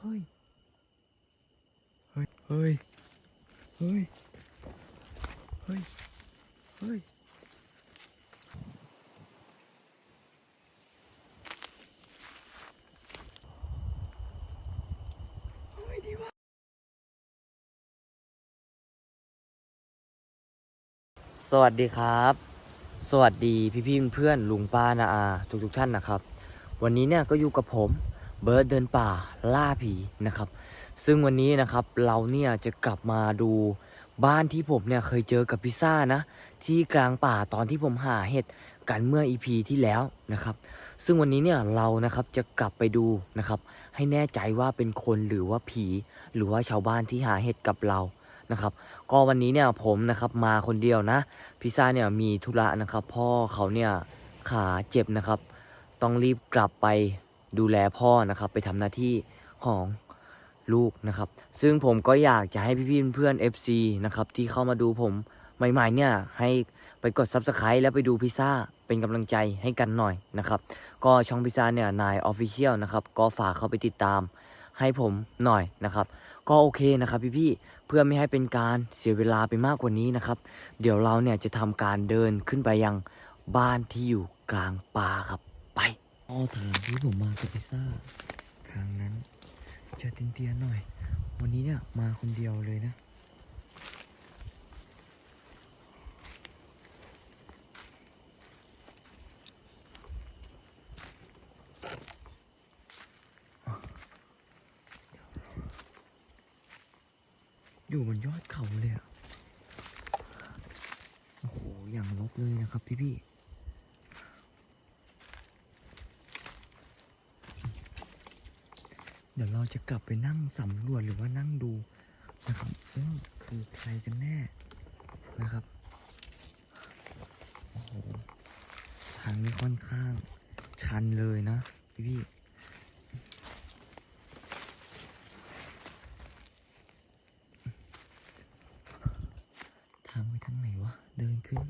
เฮ้ย เฮ้ย เฮ้ย เฮ้ย เฮ้ย เฮ้ย เอาไงดีวะ สวัสดีครับ สวัสดีพี่พี่ๆเพื่อนๆลุงป้านาอาทุกทุกๆท่านนะครับ วันนี้เนี่ยก็อยู่กับผม เบิร์ดเดินป่าล่าผีนะครับ ซึ่งวันนี้นะครับเราเนี่ยจะกลับมาดูบ้านที่ผมเนี่ยเคยเจอกับพิซซ่านะ ที่กลางป่าตอนที่ผมหาเห็ดกันเมื่ออีพีที่แล้วนะครับ ซึ่งวันนี้เนี่ยเรานะครับจะกลับไปดูนะครับ ให้แน่ใจว่าเป็นคนหรือว่าผี หรือว่าชาวบ้านที่หาเห็ดกับเรานะครับก็วันนี้เนี่ยผมนะครับมาคนเดียวนะพิซซ่าเนี่ยมีธุระนะครับ พ่อเขาเนี่ยขาเจ็บนะครับ ต้องรีบกลับไป ดูแลพ่อนะครับไปทำหน้าที่ของลูกนะครับ ซึ่งผมก็อยากจะให้พี่ๆเพื่อนๆ FC นะครับที่เข้ามาดูผมใหม่ๆเนี่ยให้ไปกด Subscribe แล้วไปดูพิซซ่าเป็นกำลังใจให้กันหน่อยนะครับก็ช่องพิซซ่าเนี่ยนายออฟฟิเชียลนะครับก็ฝากเข้าไปติดตามให้ผมหน่อยนะครับ ก็โอเคนะครับพี่ๆเพื่อไม่ให้เป็นการเสียเวลาไปมากกว่านี้นะครับ เดี๋ยวเราเนี่ยจะทำการเดินขึ้นไปยังบ้านที่อยู่กลางป่าครับไป ออทางที่ผมมากับพิซซ่าทางนั้นจะเตียๆหน่อย วันนี้เนี่ยมาคนเดียวเลยนะอยู่บนยอดเขาเลยอะโอ้โห อย่างลกเลยนะครับพี่พี่ๆ เดี๋ยวเรา จะกลับไปนั่งสำรวจหรือว่านั่งดูนะครับว่าคือใครกันแน่นะครับโอ้โหทางนี้ค่อนข้าง ชันเลยนะพี่พี่ทางไปทางไหนวะ เดินขึ้น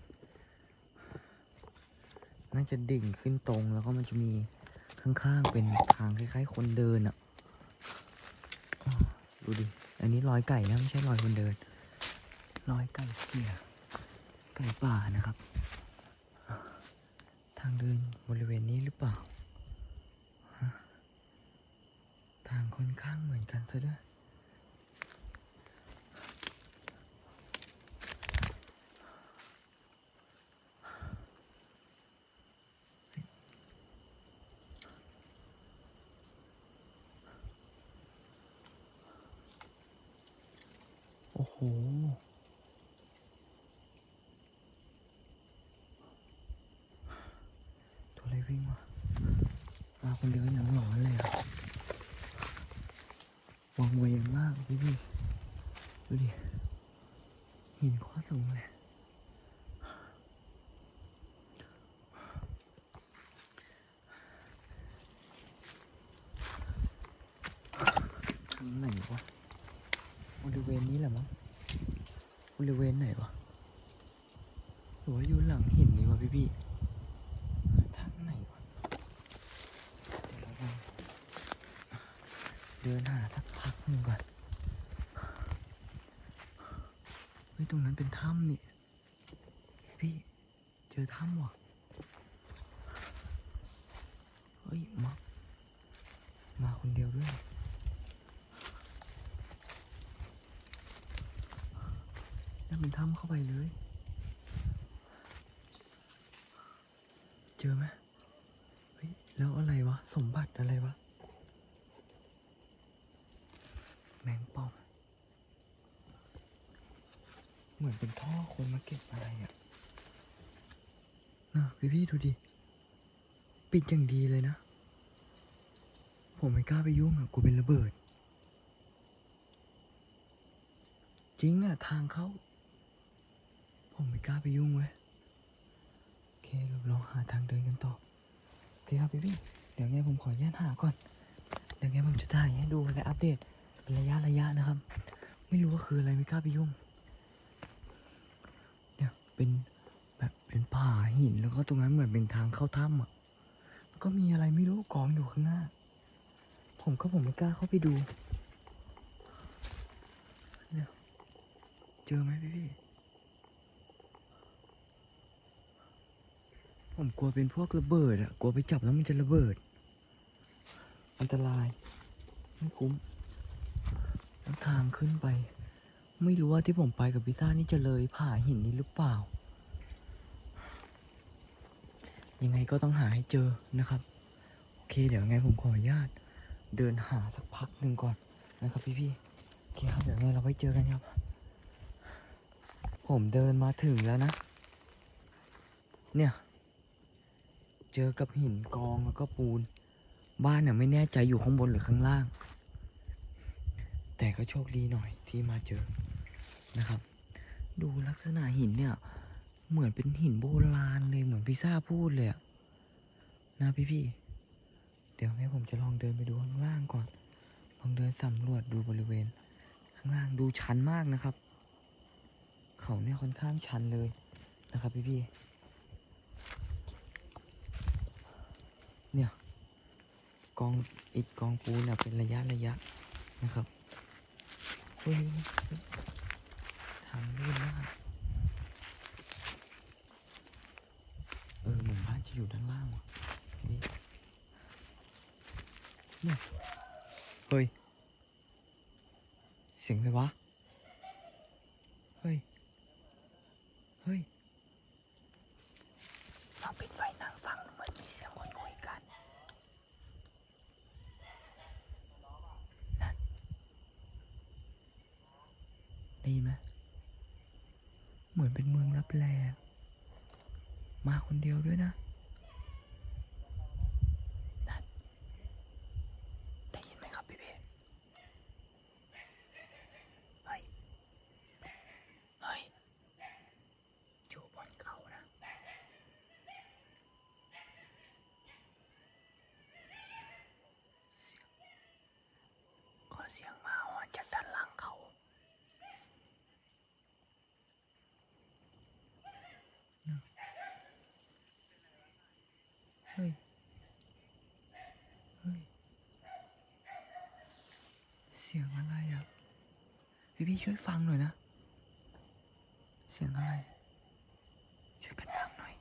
น่าจะดิ่งขึ้นตรงแล้วก็มันจะมีข้างๆเป็นทางคล้ายๆ คนเดินอะ ดูดิ อันนี้รอยไก่นะไม่ใช่รอยคนเดิน รอยไก่เขี่ยไก่ป่านะครับ ทางเดินบริเวณนี้หรือเปล่า ทางค่อนข้างเหมือนกันซะด้วย โอ้โห ตัวอะไรวิ่งวะมาคนเดียวอย่างหลอนเลยอะวังเวงมากพี่พี่ดูดิหินข้อสูงเลย ทางไหนวะ บริเวณนี้แหละมั้ง บริเวณไหนวะหรือว่าอยู่หลังหินนี่วะพี่พี่ทางไหนวะเดี๋ยวเราลองเดินหาสักพักหนึ่งก่อนเฮ้ยตรงนั้นเป็นถ้ำนี่ พี่เจอถ้ำว่ะ เฮ้ยมามาคนเดียวด้วย นั่นเป็นถ้ำเข้าไปเลย เจอไหมเฮ้ยแล้วอะไรวะ สมบัติอะไรวะ แมงป่อง เหมือนเป็นท่อคนมา เก็บอะไรอะนะพี่พี่ดูดิ ปิดอย่างดีเลยนะ ผมไม่กล้าไปยุ่งอะกูเป็นระเบิด จริงอะทางเขา ผมไม่กล้าไปยุ่งเว้ยโอเคเราลองหาทางเดินกันต่อ โอเคครับพี่พี่เดี๋ยวไงผมขออนุญาตหาก่อน เดี๋ยวไงผมจะถ่ายให้ดูและอัปเดตระยะระยะนะครับ ไม่รู้ว่าคืออะไรไม่กล้าไปยุ่ง เป็นแบบเป็นป่าหินแล้วก็ตรงนั้นเหมือนเป็นทางเข้าถ้ำอะแล้วก็มีอะไรไม่รู้กองอยู่ข้างหน้า ผมก็ผมไม่กล้าเข้าไปดูเนี่ยเจอไหมพี่พี่ผมกลัวเป็นพวกระเบิดอะกลัวไปจับแล้วมันจะระเบิด อันตราย ไม่คุ้ม แล้วทางขึ้นไป ไม่รู้ว่าที่ผมไปกับพิซซ่านี่จะเลยผ่าหินนี้หรือเปล่า ยังไงก็ต้องหาให้เจอนะครับ โอเค เดี๋ยวไงผมขออนุญาต เดินหาสักพักหนึ่งก่อนนะครับพี่พี่ๆโอเคครับเดี๋ยวไงเราไปเจอกันครับ ผมเดินมาถึงแล้วนะ เนี่ย เจอกับหินกองแล้วก็ปูน บ้านเนี่ยไม่แน่ใจอยู่ข้างบนหรือข้างล่างแต่ก็โชคดีหน่อยที่มาเจอ นะครับ ดูลักษณะหินเนี่ย เหมือนเป็นหินโบราณเลยเหมือนพิซซ่าพูดเลยอะนะพี่พี่ๆเดี๋ยวให้ผมจะลองเดินไปดูข้างล่างก่อน ลองเดินสำรวจดูบริเวณ ข้างล่างดูชันมากนะครับ เขาเนี่ยค่อนข้างชันเลยนะครับพี่พี่ๆเนี่ยกองอิฐกองปูนเนี่ยเป็นระยะระยะนะครับเฮ้ย ทางลื่นมากเออเหมือนบ้านจะอยู่ด้านล่างว่ะนี่เนี่ยเฮ้ย เสียงอะไรวะ เฮ้ย เฮ้ยเราปิดไฟนั่งฟังเหมือนมีเสียงคนคุยกัน นั่น ได้ยินไหม เหมือนเป็นเมืองลับแลมาคนเดียวด้วยนะนั่นได้ยินไหมครับพี่เพ่เฮ้ย เฮ้ย อยู่บนเขานะ เสียงก็เสียงหมาหอนจากด้านหลังเขา เฮ้ย เฮ้ย เสียงอะไรอะ พี่ช่วยฟังหน่อยนะ เสียงอะไร ช่วยกันฟังหน่อย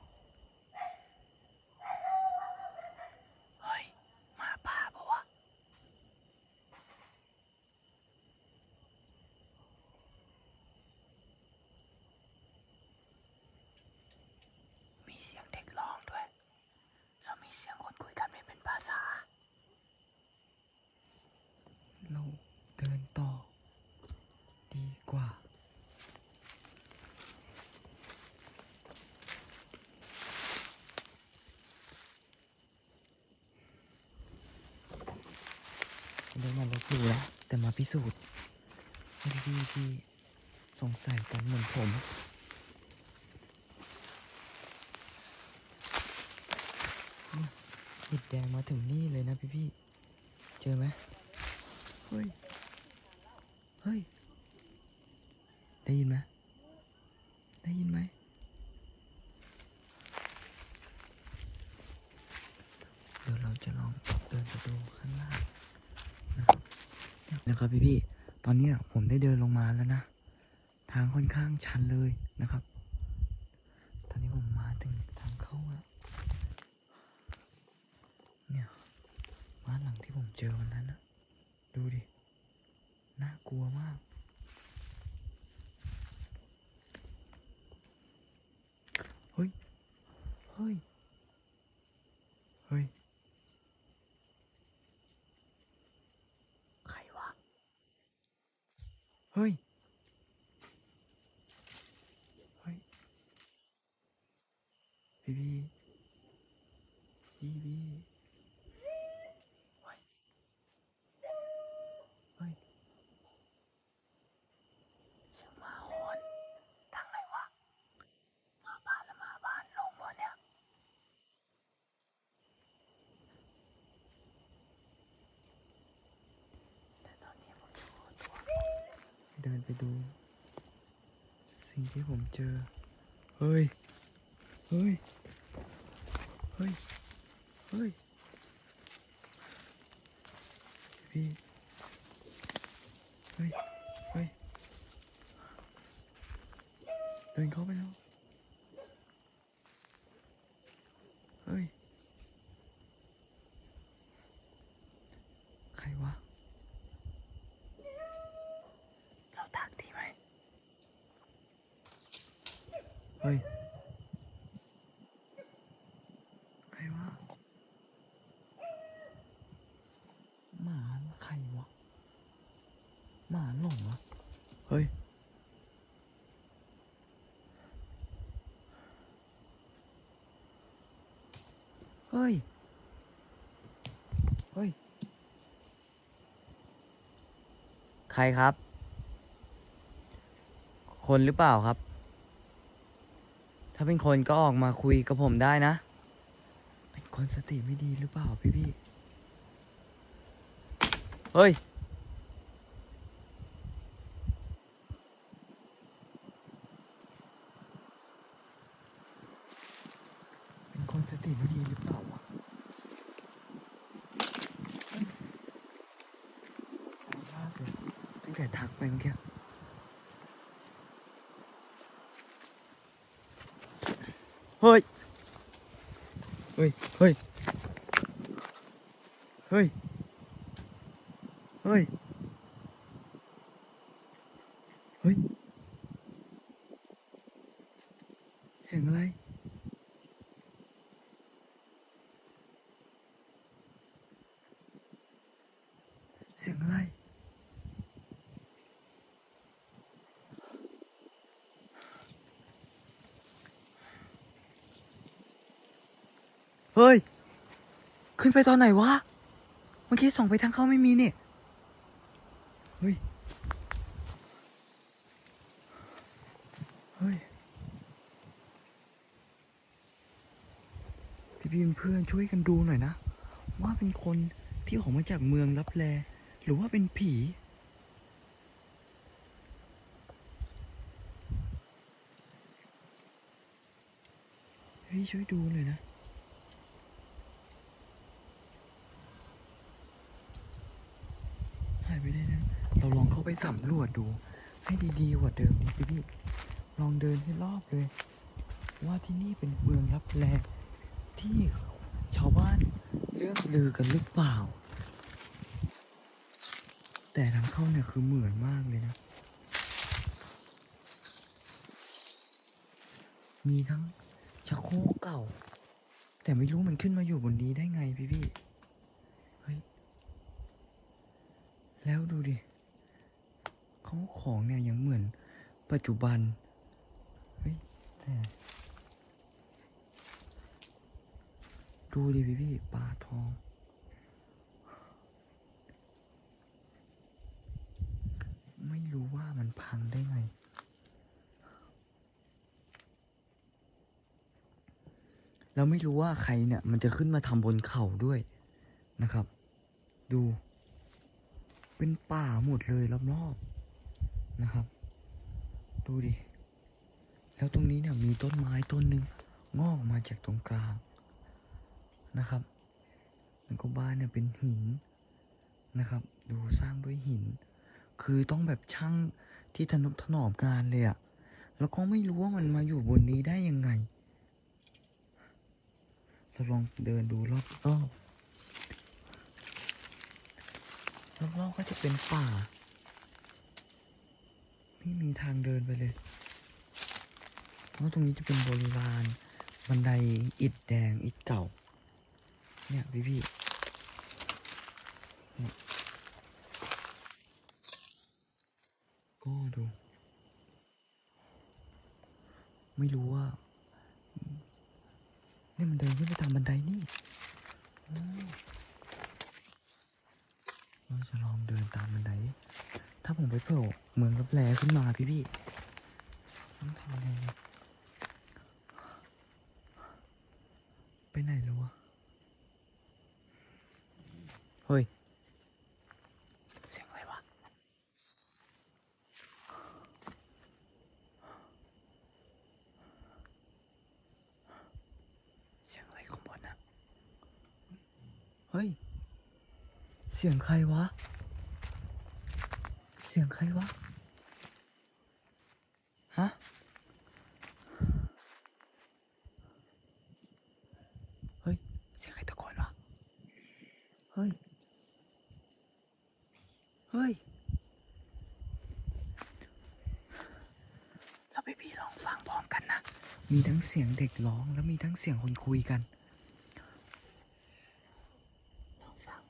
เฮ้ยหมาป่าปะวะ มีเสียงเด็กร้องด้วย แล้วมีเสียงคนคุยกันไม่เป็นภาษา เราเดินต่อ ดีกว่า เดินมาลบหลู่แล้ว แต่มา พิสูจน์พี่ๆที่สงสัยกันเหมือนผมหิดแดงมาถึงนี่เลยนะพี่พี่ๆเจอไหมเฮ้ย เฮ้ย ได้ยินไหม นะครับพี่พี่ตอนนี้ผมได้เดินลงมาแล้วนะ ทางค่อนข้างชันเลยนะครับ ตอนนี้ผมมาถึงทางเข้าแล้ว เนี่ยบ้านหลังที่ผมเจอวันนั้นนะดูดิ น่ากลัวมาก เฮ้ย เฮ้ย เฮ้ย ใครวะ เฮ้ย เฮ้ย พี่พี่พี่พี่เฮ้ย เฮ้ย เสียงหมาหอนทางไหนวะหมาบ้านแล้วหมาบ้านลงวะเนี่ย แต่ตอนนี้ผมจะขอตัวเดิน ไปดู สิ่งที่ผมเจอ เฮ้ย เฮ้ย เฮ้ย เฮ้ย พี่ เฮ้ย เฮ้ย เดินเข้าไปแล้ว เฮ้ย ใครวะ เราทักดีไหม เฮ้ย ใครวะ หมาใครวะ หมาหลงวะ เฮ้ย เฮ้ย เฮ้ย ใครครับ คนหรือเปล่าครับ ถ้าเป็นคนก็ออกมาคุยกับผมได้นะ เป็นคนสติไม่ดีหรือเปล่าพี่พี่เฮ้ย เป็นคนสติไม่ดีหรือเปล่าวะมากเลยตั้งแต่ทักไปเมื่อกี้เฮ้ย เฮ้ยเฮ้ย เฮ้ย เฮ้ย เฮ้ย เสียงอะไร เสียงอะไร เฮ้ย ขึ้นไปตอนไหนวะ เมื่อกี้ส่องไปทางเข้าไม่มีเนี่ย เฮ้ย เฮ้ย พี่พิมเพื่อนช่วยกันดูหน่อยนะ ว่าเป็นคนที่ออกมาจากเมืองลับแล หรือว่าเป็นผีเฮ้ยช่วยดูหน่อยนะ หายไปได้นะ เราลองเข้า ไปสำรวจดู ให้ดีๆกว่าเดิมดิพี่พี่ลองเดินให้รอบเลย ว่าที่นี่เป็นเมืองลับแลที่ชาวบ้านเรื่องลือกันหรือเปล่า แต่ทางเข้าเนี่ยคือเหมือนมากเลยนะ มีทั้งชักโครกเก่า แต่ไม่รู้มันขึ้นมาอยู่บนนี้ได้ไงพี่พี่เฮ้ย แล้วดูดิ เขาของเนี่ยยังเหมือนปัจจุบัน เฮ้ยแต่ดูดิพี่พี่ปลาทอง ไม่รู้ว่ามันพังได้ไงแล้วไม่รู้ว่าใครเนี่ย มันจะขึ้นมาทำบนเขาด้วยนะครับ ดู เป็นป่าหมดเลยรอบๆ นะครับ ดูดิ แล้วตรงนี้เนี่ยมีต้นไม้ต้นหนึ่งงอกมาจากตรงกลางนะครับ แล้วก็บ้านเนี่ยเป็นหินนะครับ ดูสร้างด้วยหิน คือต้องแบบช่างที่ทนุถนอมงานเลยอะแล้วก็ไม่รู้ว่ามันมาอยู่บนนี้ได้ยังไง เราลองเดินดูรอบรอบรอบรอบๆก็จะเป็นป่า ไม่มีทางเดินไปเลยแล้วตรงนี้จะเป็นโบราณบันไดอิฐแดงอิฐเก่า เนี่ยพี่พี่ก็ดู ไม่รู้ว่านี่มันเดินขึ้นไปตามบันไดนี่เราจะลองเดินตามบันได ถ้าผมไปโผล่เมืองรับแลขึ้นมาพี่พี่ต้องทำไงไปไหนแล้ววะ เฮ้ย เสียงอะไรวะ เสียงอะไรข้างบนนะเฮ้ย เสียงใครวะ ครวะ ฮะ เฮ้ย เสียงใครตะโกนวะ เฮ้ย เฮ้ย เราไปพี่ลองฟังพร้อมกันนะ มีทั้งเสียงเด็กร้องแล้วมีทั้งเสียงคนคุยกัน ลองฟัง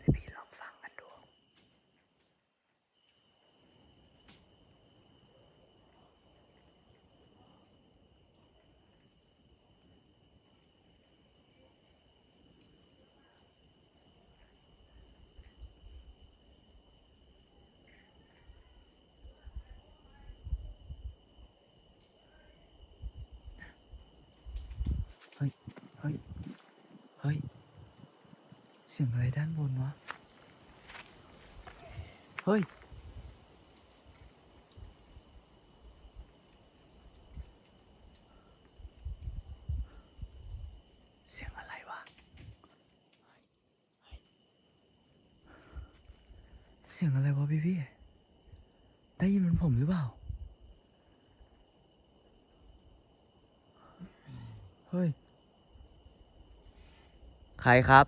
พี่พี่ลองฟังกันดู เฮ้ย เฮ้ย เฮ้ย เสียงอะไรด้านบนวะ เฮ้ย เสียงอะไรวะ เสียงอะไรวะพี่พี่ ได้ยินเหมันผมหรือเปล่า เฮ้ย ใค รครับ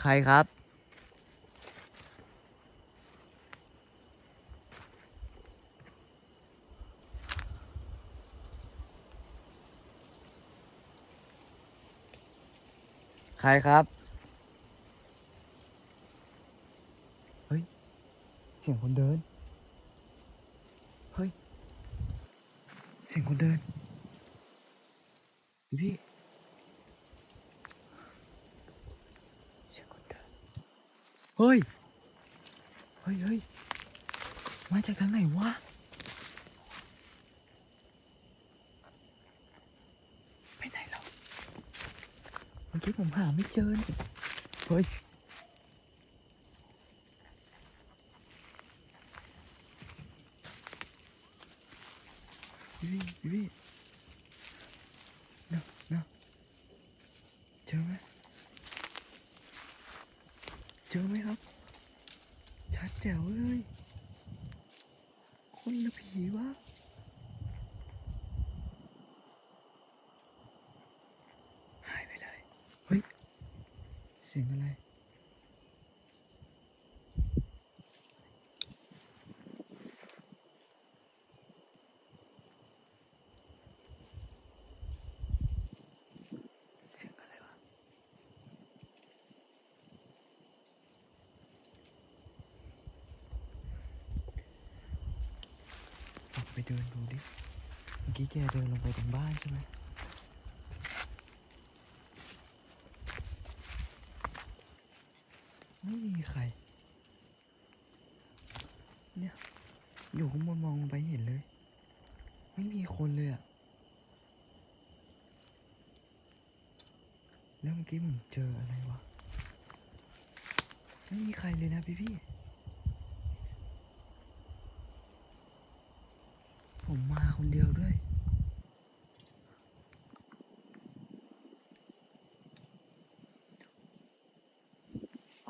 ใครครับ ใครครับ เฮ้ย เสียงคนเดิน เฮ้ย เสียงคนเดิน พี่ เสียงคนเดิน เฮ้ย เฮ้ยเฮ้ยมาจากทางไหนวะไปไหนแล้วเมื่อกี้ผมหาไม่เจอเฮ้ย พี่พี่พี่นะนะเจอไหมเจอไหมครับ ชัดแจ๋วเลย คนละผีวะ หายไปเลย เฮ้ย เสียงอะไร เสียงอะไรวะ ออกไป เดินดูดิ เมื่อกี้แกเดินลงไปตรงบ้านใช่ไหมมีใคร เนี่ย อยู่ข้างบนมองลงไปเห็นเลย ไม่มีคนเลยอะ แล้วเมื่อกี้ผมเจออะไรวะ ไม่มีใครเลยนะพี่พี่ ผมมาคนเดียวด้วย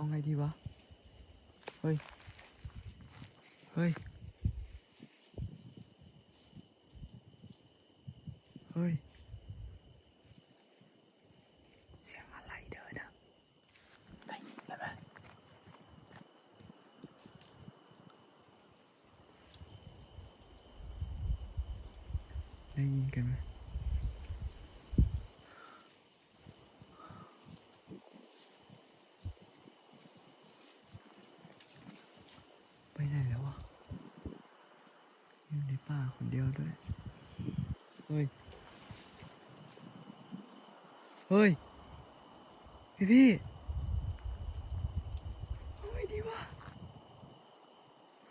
เอาไงดีวะ เฮ้ย เฮ้ย เฮ้ย เสียงอะไรเดินอะได้ยินไหมได้ยินกันไหมไปไหนแล้ววะอยู่ในป่าคนเดียวด้วย เฮ้ย เฮ้ย พี่พี่ดีวะ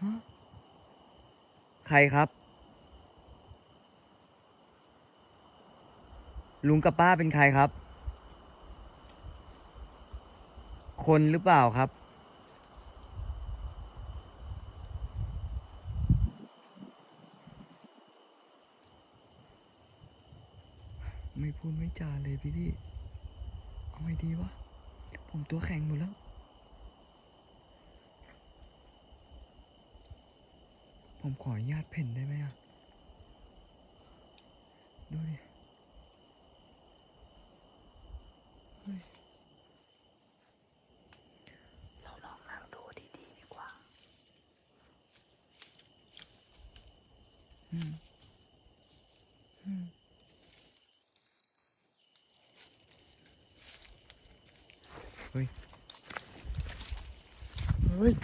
ฮะใครครับ ลุงกับป้าเป็นใครครับ คนหรือเปล่าครับ ไม่พูดไม่จาเลยพี่พี่ เอาไงดีวะ ผม ตัวแข็งหมดแล้ว ผมขออนุญาตเพ่นได้ไหมอะ ดูดิเฮ้ย เราลองนั่งดูดีๆดีกว่า อืมอืมเฮ้ย เฮ้ย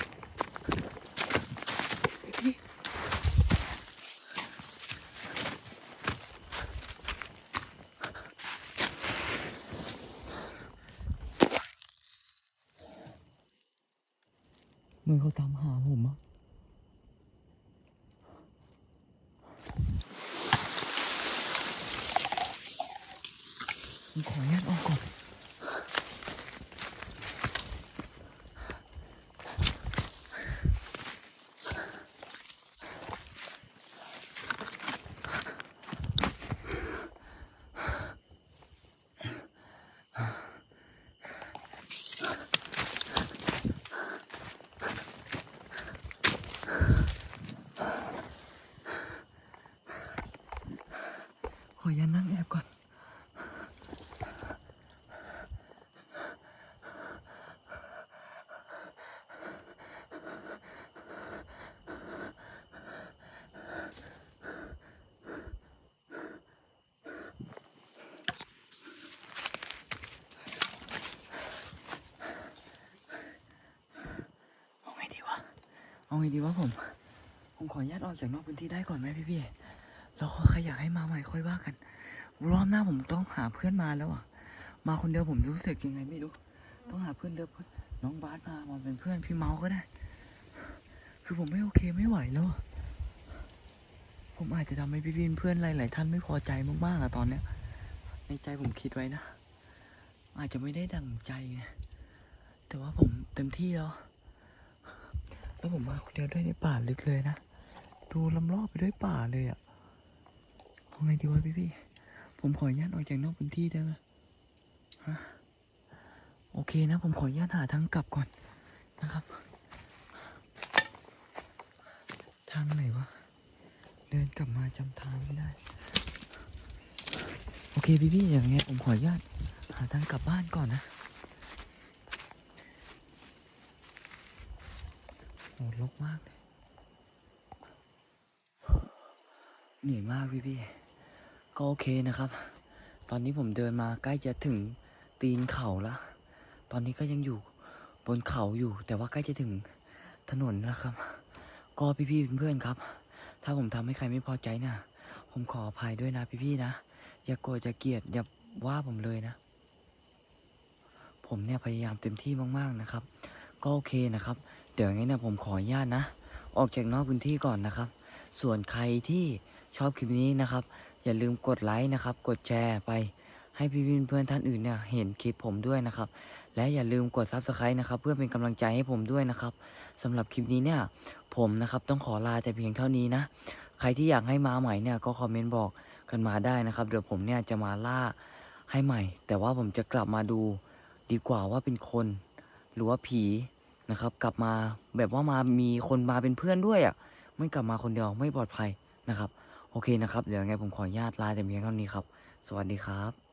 พี่เหมือนเขาตามหาผมอะ ผมขออนุญาตออกก่อน ข ออนุญาตนั่งแอบก่อนเอาไงดีวะเอาไงดีวะผม ผมขออนุญาตออกจากนอกพื้นที่ได้ก่อนไหมพี่พี่ แล้วใครอยากให้มาใหม่ค่อยว่ากัน รอบหน้าผมต้องหาเพื่อนมาแล้วอะ มาคนเดียวผมรู้สึกยังไงไม่รู้ ต้องหาเพื่อนเดิมเพื่อนน้องบาสมามาเป็นเพื่อนพี่เมาก็ได้ คือผมไม่โอเคไม่ไหวแล้ว ผมอาจจะทำให้พี่พี่ๆเพื่อนหลายๆท่านไม่พอใจมากๆอะตอนเนี้ย ในใจผมคิดไว้นะ อาจจะไม่ได้ดั่งใจไงแต่ว่าผมเต็มที่แล้ว แล้วผมมาคนเดียวด้วยในป่าลึกเลยนะ ดูลำรอบไปด้วยป่าเลยอะ่ะ ไงดีวะพี่พี่ๆผมขออนุญาตออกจากนอกพื้นที่ได้ไหมฮะโอเคนะ ผมขออนุญาตหาทางกลับก่อนนะครับ ทางไหนวะ เดินกลับมาจำทางไม่ได้ โอเคพี่พี่ๆอย่างเงี้ยผมขออนุญาตหาทางกลับบ้านก่อนนะโหลกมากเลยเหนื่อยมากพี่พี่ๆ ก็โอเคนะครับ ตอนนี้ผมเดินมาใกล้จะถึงตีนเขาละ ตอนนี้ก็ยังอยู่บนเขาอยู่ แต่ว่าใกล้จะถึงถนนแล้วครับ ก็พี่ๆเพื่อนๆครับ ถ้าผมทำให้ใครไม่พอใจนะผมขออภัยด้วยนะพี่พี่ๆนะ อย่าโกรธอย่าเกลียดอย่าว่าผมเลยนะ ผมเนี่ยพยายามเต็มที่มากๆนะครับ ก็โอเคนะครับ เดี๋ยวงั้นนะผมขออนุญาตนะ ออกจากนอกพื้นที่ก่อนนะครับ ส่วนใครที่ชอบคลิปนี้นะครับ อย่าลืมกดไลค์นะครับ กดแชร์ไป ให้พี่ๆเพื่อนท่านอื่นเนี่ยเห็นคลิปผมด้วยนะครับ และอย่าลืมกด subscribe นะครับ เพื่อเป็นกำลังใจให้ผมด้วยนะครับสำหรับคลิปนี้เนี่ยผมนะครับต้องขอลาแต่เพียงเท่านี้นะ ใครที่อยากให้มาใหม่เนี่ยก็คอมเมนต์บอกกันมาได้นะครับ เดี๋ยวผมเนี่ยจะมาล่าให้ใหม่ แต่ว่าผมจะกลับมาดูดีกว่าว่าเป็นคน หรือว่าผีนะครับ กลับมาแบบว่ามามีคนมาเป็นเพื่อนด้วยอะไม่กลับมาคนเดียวไม่ปลอดภัยนะครับ โอเคนะครับ เดี๋ยวไงผมขออนุญาตลาแต่เพียงเท่านี้ครับ สวัสดีครับ